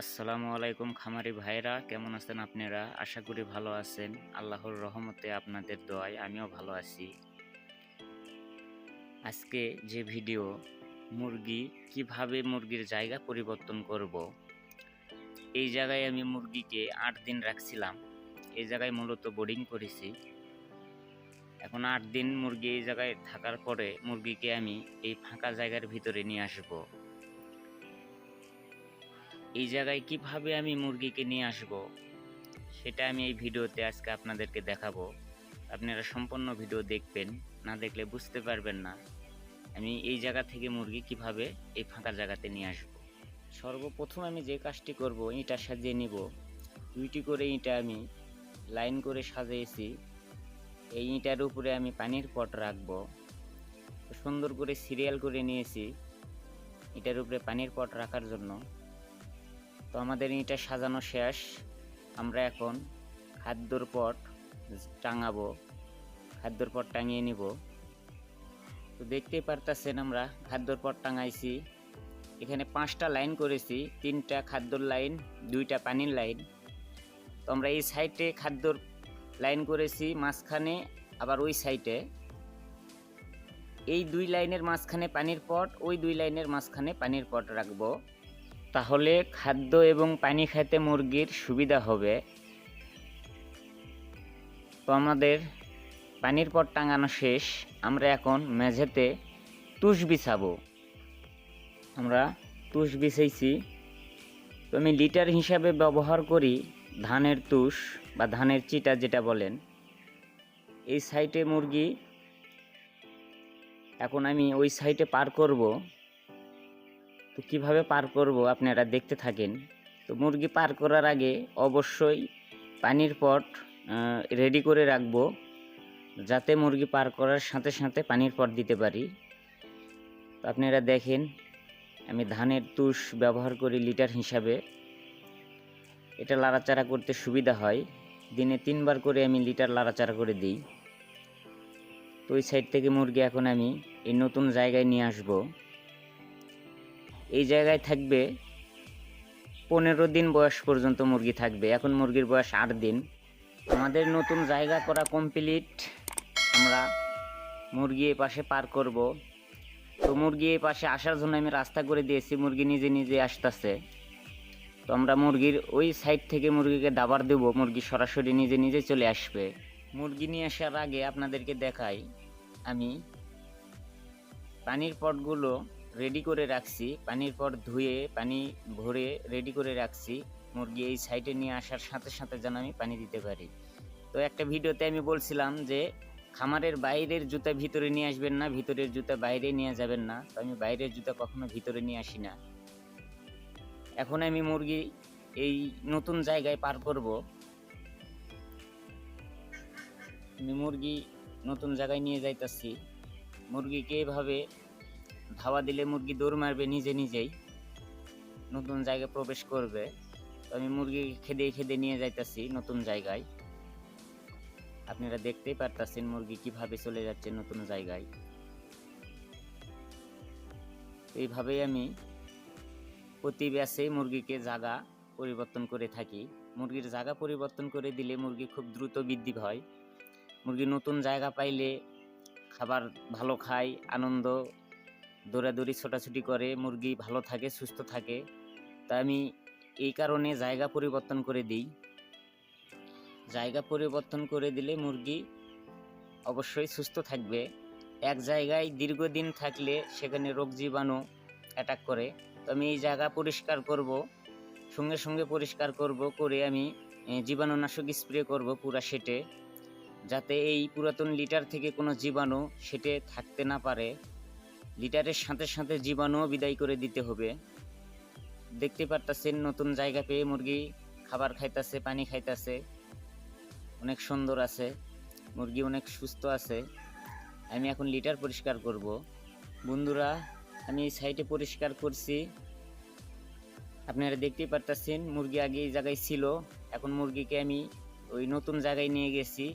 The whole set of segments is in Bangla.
আসসালামু আলাইকুম খামারি ভাইরা কেমন আছেন আপনারা? আশা করি ভালো আছেন। আল্লাহর রহমতে আপনাদের দোয়ায় আমিও ভালো আছি। আজকে যে ভিডিও, মুরগি কীভাবে মুরগির জায়গা পরিবর্তন করব, এই জায়গায় আমি মুরগিকে আট দিন রাখছিলাম। এই জায়গায় মূলত বোর্ডিং করেছি। এখন আট দিন মুরগি এই জায়গায় থাকার পরে মুরগিকে আমি এই ফাঁকা জায়গার ভিতরে নিয়ে আসব। এই জায়গায় কীভাবে আমি মুরগিকে নিয়ে আসব, সেটা আমি এই ভিডিওতে আজকে আপনাদেরকে দেখাবো। আপনারা সম্পূর্ণ ভিডিও দেখবেন, না দেখলে বুঝতে পারবেন না আমি এই জায়গা থেকে মুরগি কীভাবে এই ফাঁকা জায়গাতে নিয়ে আসব। সর্বপ্রথম আমি যে কাজটি করব, ইঁটা সাজিয়ে নিব। দুইটি করে ইঁটা আমি লাইন করে সাজিয়েছি। এই ইঁটার উপরে আমি পানির পট রাখব। সুন্দর করে সিরিয়াল করে নিয়েছি। এটার উপরে পানির পট রাখার জন্য। তো আমাদের এটা সাজানো শেষ। আমরা এখন খাদ্যর পট টাঙাবো। খাদ্যর পট টাঙিয়ে নিব। তো দেখতেই পারতেছেন আমরা খাদ্যর পট টাঙাইছি। এখানে পাঁচটা লাইন করেছি, তিনটা খাদ্যর লাইন, দুইটা পানির লাইন। তো আমরা এই সাইডে খাদ্যর লাইন করেছি, মাঝখানে আবার ওই সাইডে। এই দুই লাইনের মাঝখানে পানির পট, ওই দুই লাইনের মাঝখানে পানির পট রাখব। তাহলে খাদ্য এবং পানি খেতে মুরগির সুবিধা হবে। তো আমাদের পানির পট টাঙানো শেষ। আমরা এখন মেঝেতে তুষ বিছাবো। আমরা তুষ বিছাইছি। তো আমি লিটার হিসাবে ব্যবহার করি ধানের তুষ বা ধানের চিটা যেটা বলেন। এই সাইটে মুরগি। এখন আমি ওই সাইটে পার করব। তো কীভাবে পার করব আপনারা দেখতে থাকেন। তো মুরগি পার করার আগে অবশ্যই পানির পট রেডি করে রাখব, যাতে মুরগি পার করার সাথে সাথে পানির পট দিতে পারি। তো আপনারা দেখেন, আমি ধানের তুষ ব্যবহার করি লিটার হিসাবে। এটা লাড়াচাড়া করতে সুবিধা হয়। দিনে তিনবার করে আমি লিটার লাড়াচাড়া করে দিই। তো ওই সাইড থেকে মুরগি এখন আমি এই নতুন জায়গায় নিয়ে আসব। এই জায়গায় থাকবে পনেরো দিন বয়স পর্যন্ত মুরগি থাকবে। এখন মুরগির বয়স আট দিন। আমাদের নতুন জায়গা করা কমপ্লিট আমরা মুরগি এ পাশে পার করব। তো মুরগি এ পাশে আসার জন্য আমি রাস্তা করে দিয়েছি। মুরগি নিজে নিজে আসতেছে। তো আমরা মুরগির ওই সাইড থেকে মুরগিকে দাবার দেব। মুরগি সরাসরি নিজে নিজে চলে আসবে। মুরগি নিয়ে আসার আগে আপনাদেরকে দেখাই। আমি পানির পটগুলো রেডি করে রাখছি, পানির পর ধুয়ে, পানি ভরে রেডি করে রাখছি। মুরগি এই সাইডে নিয়ে আসার সাথে সাথে যেন আমি পানি দিতে পারি। তো একটা ভিডিওতে আমি বলছিলাম যে, খামারের বাইরের জুতা ভিতরে নিয়ে আসবেন না, ভিতরের জুতা বাইরে নিয়ে যাবেন না। তো আমি বাইরের জুতা কখনো ভিতরে নিয়ে আসি না। এখন আমি মুরগি এই নতুন জায়গায় পার করব। আমি মুরগি নতুন জায়গায় নিয়ে যাইতাছি। মুরগিকে এভাবে ধাওয়া দিলে মুরগি দৌড় মারবে নিজে নিজেই। নতুন জায়গায় প্রবেশ করবে। তো আমি মুরগি খেদে খেদে নিয়ে যাইতাছি নতুন জায়গায়। আপনারা দেখতেই পারতাছেন মুরগি কীভাবে চলে যাচ্ছে নতুন জায়গায়। এইভাবেই আমি প্রতি ব্যাসে মুরগিকে জায়গা পরিবর্তন করে থাকি। মুরগির জায়গা পরিবর্তন করে দিলে মুরগি খুব দ্রুত বৃদ্ধি হয়। মুরগি নতুন জায়গা পাইলে খাবার ভালো খায়, আনন্দ দৌড়াদৌড়ি, ছোটাছুটি করে, মুরগি ভালো থাকে, সুস্থ থাকে। তা আমি এই কারণে জায়গা পরিবর্তন করে দিই। জায়গা পরিবর্তন করে দিলে মুরগি অবশ্যই সুস্থ থাকবে। এক জায়গায় দীর্ঘদিন থাকলে সেখানে রোগ জীবাণু অ্যাটাক করে। তো আমি এই জায়গা পরিষ্কার করব, সঙ্গে সঙ্গে পরিষ্কার করব, করে আমি জীবাণুনাশক স্প্রে করব পুরা সেটে। যাতে এই পুরাতন লিটার থেকে কোনো জীবাণু সেটে থাকতে না পারে। লিটারের সাথে সাথে জীবাণুও বিদায় করে দিতে হবে। দেখতে পারতাছেন, নতুন জায়গা পেয়ে মুরগি খাবার খাইতাছে, পানি খাইতাছে। অনেক সুন্দর আছে। মুরগি অনেক সুস্থ আছে। আমি এখন লিটার পরিষ্কার করব। বন্ধুরা, আমি এই সাইডে পরিষ্কার করছি। আপনারা দেখতেই পারতাছেন, মুরগি আগে এই জায়গায় ছিল। এখন মুরগিকে আমি ওই নতুন জায়গায় নিয়ে গেছি।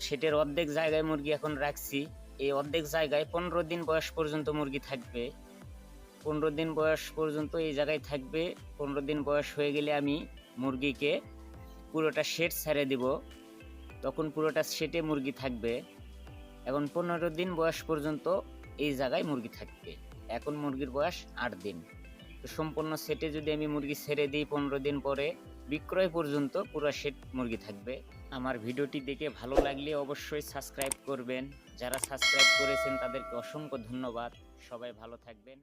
সেটের অর্ধেক জায়গায় মুরগি এখন রাখছি। এই অর্ধেক জায়গায় পনেরো দিন বয়স পর্যন্ত মুরগি থাকবে। পনেরো দিন বয়স পর্যন্ত এই জায়গায় থাকবে। পনেরো দিন বয়স হয়ে গেলে আমি মুরগিকে পুরোটা শেড ছেড়ে দিব। তখন পুরোটা শেডে মুরগি থাকবে। এখন পনেরো দিন বয়স পর্যন্ত এই জায়গায় মুরগি থাকবে। এখন মুরগির বয়স আট দিন। তো সম্পূর্ণ সেটে যদি আমি মুরগি ছেড়ে দিই পনেরো দিন পরে বিক্রয় পর্যন্ত পুরো সেট মুরগি থাকবে। আমার ভিডিওটি দেখে ভালো লাগলে অবশ্যই সাবস্ক্রাইব করবেন। যারা সাবস্ক্রাইব করেছেন তাদেরকে অসংখ্য ধন্যবাদ। সবাই ভালো থাকবেন।